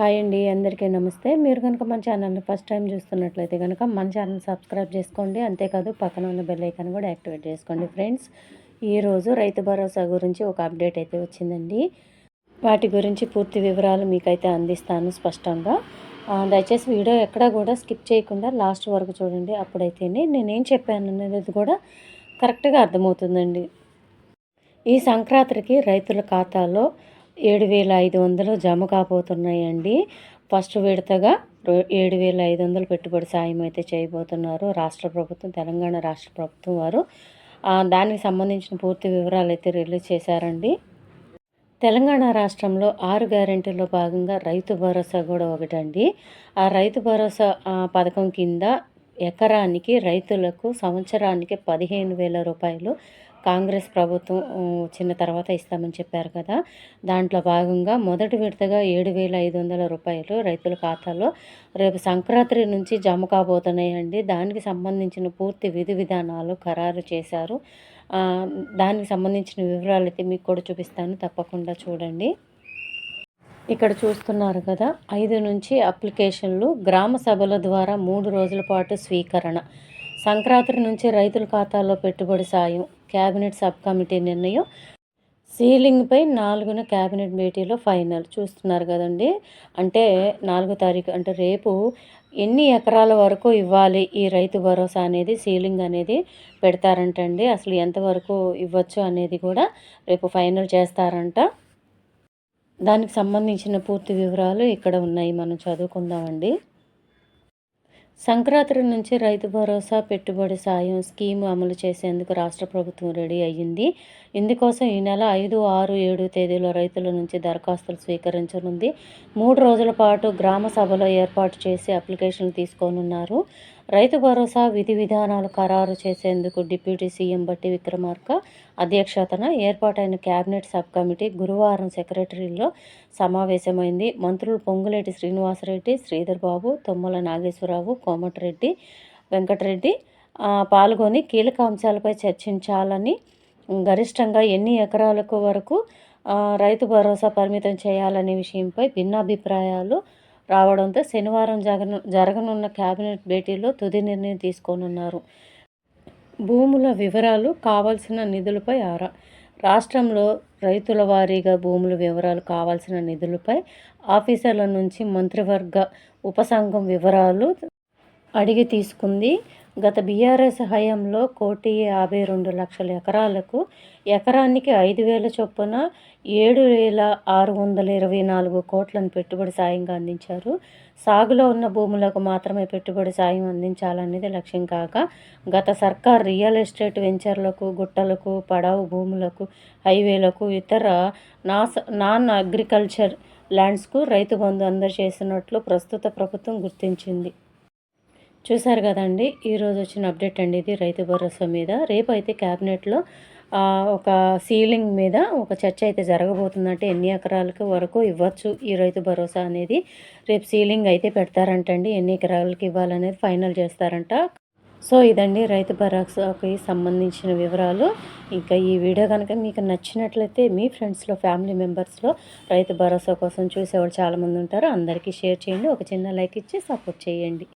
Hi అండి అందరికీ నమస్తే. మీరు కనుక మన ఛానల్ని ఫస్ట్ టైం చూస్తున్నట్లయితే కనుక మన ఛానల్ సబ్స్క్రైబ్ చేసుకోండి. అంతేకాదు పక్కన ఉన్న బెల్ ఐకాన్ కూడా యాక్టివేట్ చేసుకోండి ఫ్రెండ్స్. ఈరోజు రైతు భరోసా గురించి ఒక అప్డేట్ అయితే వచ్చిందండి. వాటి గురించి పూర్తి వివరాలు మీకైతే అందిస్తాను స్పష్టంగా. దయచేసి వీడియో ఎక్కడా కూడా స్కిప్ చేయకుండా లాస్ట్ వరకు చూడండి. అప్పుడైతేనే నేనేం చెప్పాను అనేది కూడా కరెక్ట్గా అర్థమవుతుందండి. ఈ సంక్రాంతికి రైతుల ఖాతాలో ఏడు వేల ఐదు వందలు జమ కాబోతున్నాయండి. ఫస్ట్ విడతగా ఏడు వేల ఐదు వందలు పెట్టుబడి సాయం అయితే చేయబోతున్నారు రాష్ట్ర ప్రభుత్వం తెలంగాణ రాష్ట్ర ప్రభుత్వం వారు. దానికి సంబంధించిన పూర్తి వివరాలు అయితే రిలీజ్ చేశారండి. తెలంగాణ రాష్ట్రంలో ఆరు గ్యారెంటీల్లో భాగంగా రైతు భరోసా కూడా ఒకటండి. ఆ రైతు భరోసా పథకం కింద ఎకరానికి రైతులకు సంవత్సరానికి పదిహేను వేల రూపాయలు కాంగ్రెస్ ప్రభుత్వం వచ్చిన తర్వాత ఇస్తామని చెప్పారు కదా. దాంట్లో భాగంగా మొదటి విడతగా ఏడు వేల ఐదు వందల రూపాయలు రైతుల ఖాతాలో రేపు సంక్రాంతి నుంచి జమ కాబోతున్నాయండి. దానికి సంబంధించిన పూర్తి విధి విధానాలు ఖరారు చేశారు. దానికి సంబంధించిన వివరాలు అయితే మీకు కూడా చూపిస్తాను. తప్పకుండా చూడండి. ఇక్కడ చూస్తున్నారు కదా ఐదు నుంచి అప్లికేషన్లు గ్రామ సభల ద్వారా మూడు రోజుల పాటు స్వీకరణ. సంక్రాంతి నుంచి రైతుల ఖాతాల్లో పెట్టుబడి సాయం క్యాబినెట్ సబ్ కమిటీ నిర్ణయం సీలింగ్పై నాలుగున క్యాబినెట్ భేటీలో ఫైనల్. చూస్తున్నారు కదండి? అంటే నాలుగో తారీఖు అంటే రేపు ఎన్ని ఎకరాల వరకు ఇవ్వాలి ఈ రైతు భరోసా అనేది సీలింగ్ అనేది పెడతారంటండి. అసలు ఎంతవరకు ఇవ్వచ్చు అనేది కూడా రేపు ఫైనల్ చేస్తారంట. దానికి సంబంధించిన పూర్తి వివరాలు ఇక్కడ ఉన్నాయి. మనం చదువుకుందామండి. సంక్రాంతి నుంచి రైతు భరోసా పెట్టుబడి సాయం స్కీమ్ అమలు చేసేందుకు రాష్ట్ర ప్రభుత్వం రెడీ అయ్యింది. ఇందుకోసం ఈ నెల ఐదు ఆరు ఏడు తేదీలో రైతుల నుంచి దరఖాస్తులు స్వీకరించనుంది. మూడు రోజుల పాటు గ్రామ సభలో ఏర్పాటు చేసి అప్లికేషన్లు తీసుకోనున్నారు. రైతు భరోసా విధి విధానాలు ఖరారు చేసేందుకు డిప్యూటీ సీఎం బట్టి విక్రమార్క అధ్యక్షతన ఏర్పాటైన కేబినెట్ సబ్ కమిటీ గురువారం సెక్రటరీలో సమావేశమైంది. మంత్రులు పొంగులేటి శ్రీనివాసరెడ్డి శ్రీధర్ బాబు తొమ్మల నాగేశ్వరరావు కోమటిరెడ్డి వెంకటరెడ్డి పాల్గొని కీలక అంశాలపై చర్చించాలని గరిష్టంగా ఎన్ని ఎకరాలకు వరకు రైతు భరోసా పరిమితం చేయాలనే విషయంపై భిన్నాభిప్రాయాలు రావడంతో శనివారం జగన్ జరగనున్న కేబినెట్ భేటీలో తుది నిర్ణయం తీసుకోనున్నారు. భూముల వివరాలు కావాల్సిన నిధులపై ఆరా రాష్ట్రంలో రైతుల వారీగా భూముల వివరాలు కావాల్సిన నిధులపై ఆఫీసర్ల నుంచి మంత్రివర్గ ఉపసంఘం వివరాలు అడిగి తీసుకుంది. గత బీఆర్ఎస్ హయాంలో కోటి యాభై రెండు లక్షల ఎకరాలకు ఎకరానికి ఐదు వేల చొప్పున ఏడు వేల ఆరు వందల ఇరవై నాలుగు కోట్లను పెట్టుబడి సాయంగా అందించారు. సాగులో ఉన్న భూములకు మాత్రమే పెట్టుబడి సాయం అందించాలనేది లక్ష్యం కాక గత సర్కార్ రియల్ ఎస్టేట్ వెంచర్లకు గుట్టలకు పడావు భూములకు హైవేలకు ఇతర నాస్ నాన్ అగ్రికల్చర్ ల్యాండ్స్కు రైతు బంధు అందజేసినట్లు ప్రస్తుత ప్రభుత్వం గుర్తించింది. చూసారు కదండి ఈరోజు వచ్చిన అప్డేట్ అండి ఇది రైతు భరోసా మీద. రేపు అయితే క్యాబినెట్లో ఒక సీలింగ్ మీద ఒక చర్చ అయితే జరగబోతుందంటే ఎన్ని ఎకరాలకు వరకు ఇవ్వచ్చు ఈ రైతు భరోసా అనేది. రేపు సీలింగ్ అయితే పెడతారంటండి ఎన్ని ఎకరాలకు ఇవ్వాలనేది ఫైనల్ చేస్తారంట. సో ఇదండి రైతు భరోసాకి సంబంధించిన వివరాలు. ఇంకా ఈ వీడియో కనుక మీకు నచ్చినట్లయితే మీ ఫ్రెండ్స్లో ఫ్యామిలీ మెంబర్స్లో రైతు భరోసా కోసం చూసేవాళ్ళు చాలామంది ఉంటారు. అందరికీ షేర్ చేయండి ఒక చిన్న లైక్ ఇచ్చి సపోర్ట్ చేయండి.